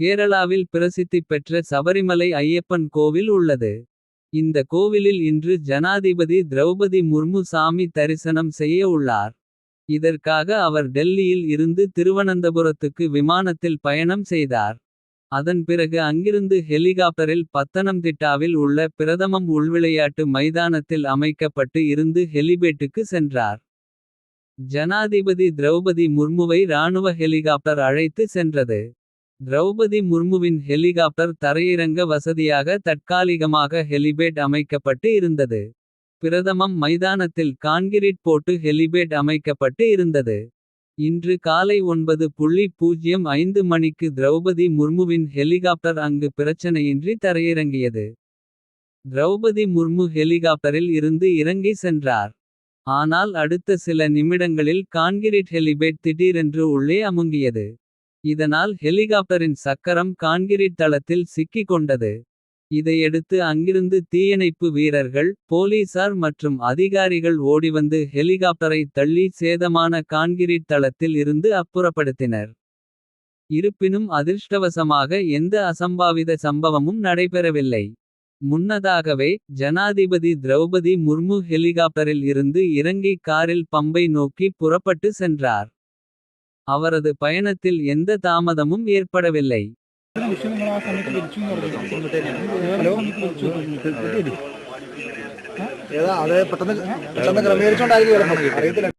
கேரளாவில் பிரசித்தி பெற்ற சபரிமலை ஐயப்பன் கோவில் உள்ளது. இந்த கோவிலில் இன்று ஜனாதிபதி திரௌபதி முர்மு சாமி தரிசனம் செய்ய உள்ளார். இதற்காக அவர் டெல்லியில் இருந்து திருவனந்தபுரத்துக்கு விமானத்தில் பயணம் செய்தார். அதன் பிறகு அங்கிருந்து ஹெலிகாப்டரில் பத்தனம்திட்டாவில் உள்ள பிரதமம் உள்விளையாட்டு மைதானத்தில் அமைக்கப்பட்டு இருந்து ஹெலிபேட்டுக்கு சென்றார். ஜனாதிபதி திரௌபதி முர்முவை இராணுவ ஹெலிகாப்டர் அழைத்து சென்றது. திரௌபதி முர்முவின் ஹெலிகாப்டர் தரையிறங்க வசதியாக தற்காலிகமாக ஹெலிபேட் அமைக்கப்பட்டு இருந்தது. பிரதமம் மைதானத்தில் கான்கிரீட் போட்டு ஹெலிபேட் அமைக்கப்பட்டு இருந்தது. இன்று காலை 9.05 மணிக்கு திரௌபதி முர்முவின் ஹெலிகாப்டர் அங்கு பிரச்சனையின்றி தரையிறங்கியது. திரௌபதி முர்மு ஹெலிகாப்டரில் இருந்து இறங்கி சென்றார். ஆனால் அடுத்த சில நிமிடங்களில் கான்கிரீட் ஹெலிபேட் திடீரென்று உள்ளே அமுங்கியது. இதனால் ஹெலிகாப்டரின் சக்கரம் கான்கிரீட் தளத்தில் சிக்கிக் கொண்டது. இதையடுத்து அங்கிருந்து தீயணைப்பு வீரர்கள். போலீசார் மற்றும் அதிகாரிகள் ஓடிவந்து ஹெலிகாப்டரை தள்ளி. சேதமான கான்கிரீட் தளத்தில் இருந்து அப்புறப்படுத்தினர். இருப்பினும் அதிர்ஷ்டவசமாக எந்த அசம்பாவித சம்பவமும் நடைபெறவில்லை. முன்னதாகவே ஜனாதிபதி திரௌபதி முர்மு ஹெலிகாப்டரில் இருந்து இறங்கி காரில் பம்பை நோக்கி புறப்பட்டு சென்றார். அவரது பயணத்தில் எந்த தாமதமும் ஏற்படவில்லை. ഏതാ അത് പെട്ടെന്ന് പെട്ടെന്ന് ക്രമീകരിച്ചോണ്ടായിരിക്കും അറിയത്തില്ല